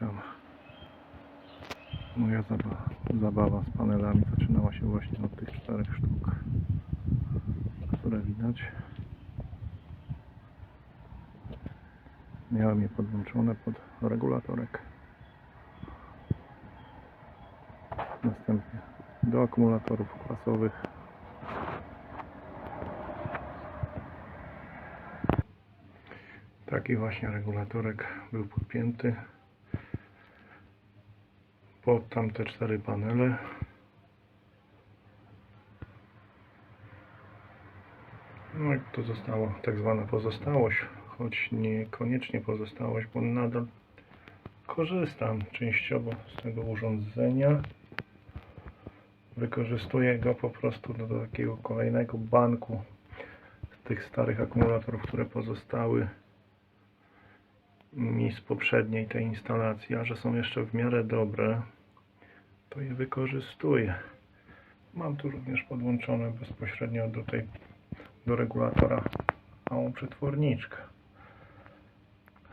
tam moja zabawa, zabawa z panelami zaczynała się właśnie od tych czterech sztuk, które widać. Miałem je podłączone pod regulatorek. Następnie do akumulatorów klasowych. Taki właśnie regulatorek był podpięty pod tamte cztery panele. No i to została tak zwana pozostałość, choć niekoniecznie pozostałość, bo nadal korzystam częściowo z tego urządzenia. Wykorzystuję go po prostu do, takiego kolejnego banku tych starych akumulatorów, które pozostały mi z poprzedniej tej instalacji, a że są jeszcze w miarę dobre, to je wykorzystuję. Mam tu również podłączone bezpośrednio do tej do regulatora małą przetworniczkę.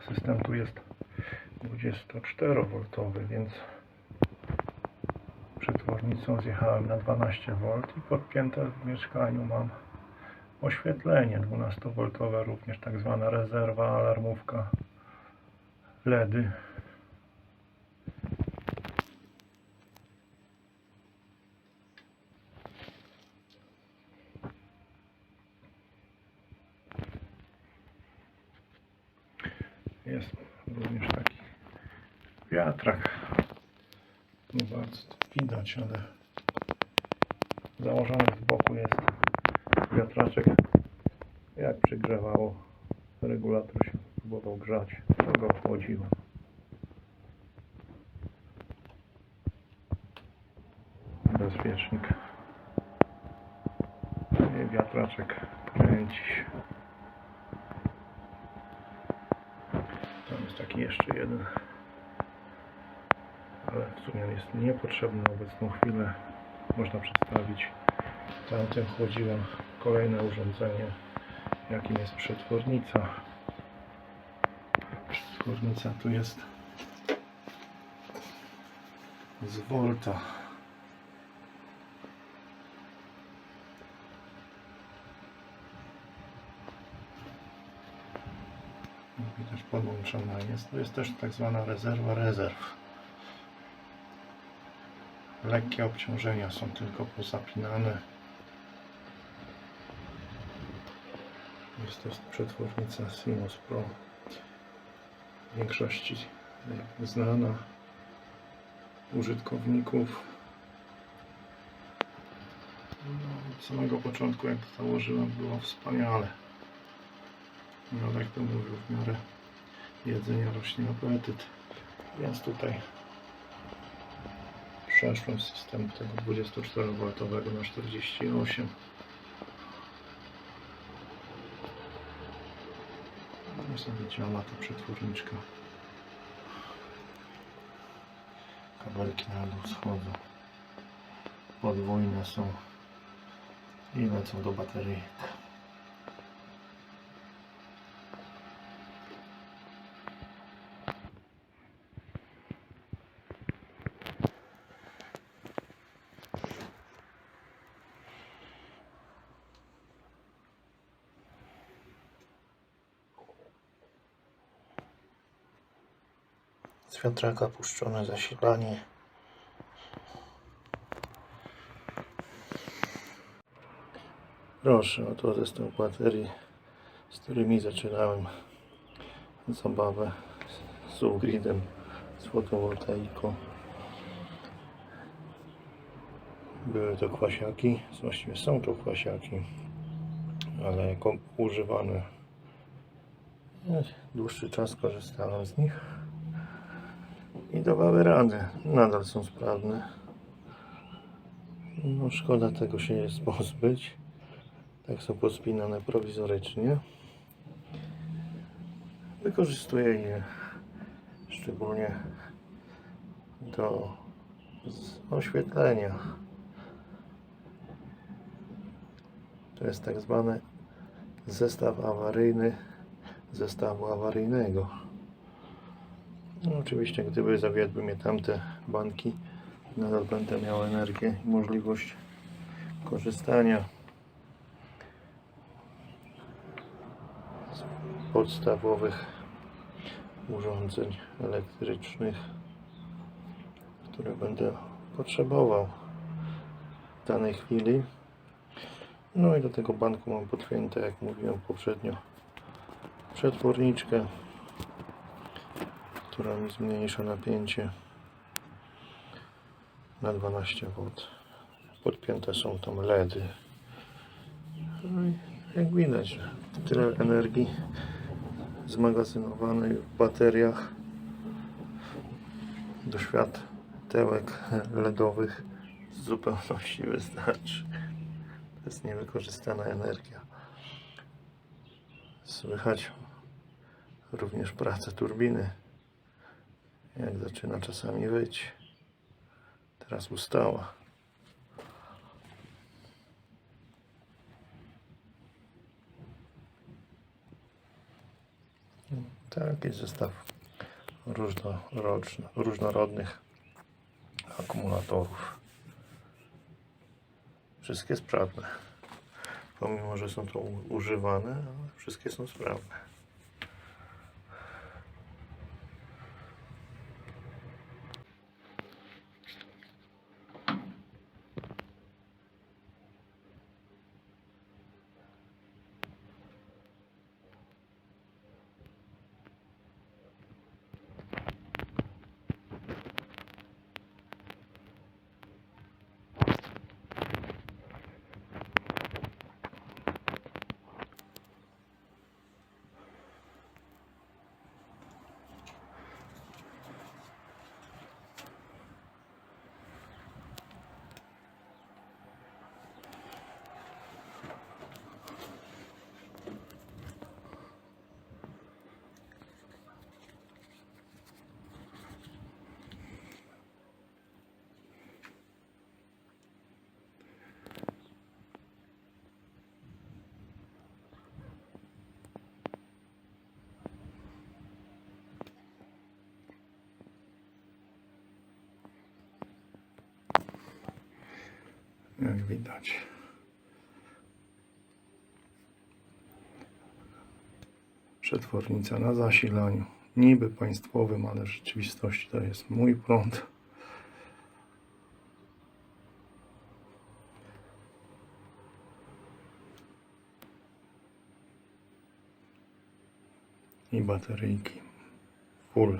System tu jest 24V, więc przetwornicą zjechałem na 12V i podpięte w mieszkaniu mam oświetlenie 12V, również tak zwana rezerwa, alarmówka LEDy. Jest również taki wiatrak. Nie bardzo to widać, ale założony z boku jest wiatraczek. Jak przygrzewało, regulator się próbował grzać, to go chłodziło. Bezpiecznik. I wiatraczek kręci się. Tam jest taki jeszcze jeden. Ale w sumie jest niepotrzebny na obecną chwilę. Można przedstawić. Tamtym chłodziłem kolejne urządzenie, jakim jest przetwornica. Przetwornica tu jest z Volta. Widać podłączona jest. To jest też tak zwana rezerwa rezerw. Lekkie obciążenia są tylko pozapinane. Jest to przetwornica Sinus Pro. W większości znana użytkowników. No, od samego początku jak założyłem było wspaniale. No jak to mówił, w miarę jedzenia rośnie apetyt. Więc tutaj przeszłem system tego 24V na 48. No sobie działa ta przetworniczka. Kabelki na dół schodzą. Podwójne są i lecą do baterii. Z wiatraka puszczone zasilanie. Proszę, oto zestaw baterii, z którymi zaczynałem zabawę z upgradem, z fotowoltaiką. Były to kwasiaki, właściwie są to kwasiaki, ale jako używane dłuższy czas korzystałem z nich i dawały radę. Nadal są sprawne. No szkoda tego się jest pozbyć. Tak są pospinane prowizorycznie. Wykorzystuję je szczególnie do oświetlenia. To jest tak zwany zestaw awaryjny zestawu awaryjnego. No, oczywiście, gdyby zawiodły mnie tamte banki, nadal będę miał energię i możliwość korzystania z podstawowych urządzeń elektrycznych, które będę potrzebował w danej chwili. No i do tego banku mam podpięte, jak mówiłem poprzednio, przetworniczkę, która mi zmniejsza napięcie na 12 V. Podpięte są tam LEDy. No i jak widać, tyle energii zmagazynowanej w bateriach do światełek LEDowych w zupełności wystarczy. To jest niewykorzystana energia. Słychać również pracę turbiny, jak zaczyna czasami wyć. Teraz ustała. Taki zestaw różnorodnych akumulatorów. Wszystkie sprawne. Pomimo, że są to używane, ale wszystkie są sprawne. Jak widać. Przetwornica na zasilaniu. Niby państwowym, ale w rzeczywistości to jest mój prąd. I bateryjki. Full.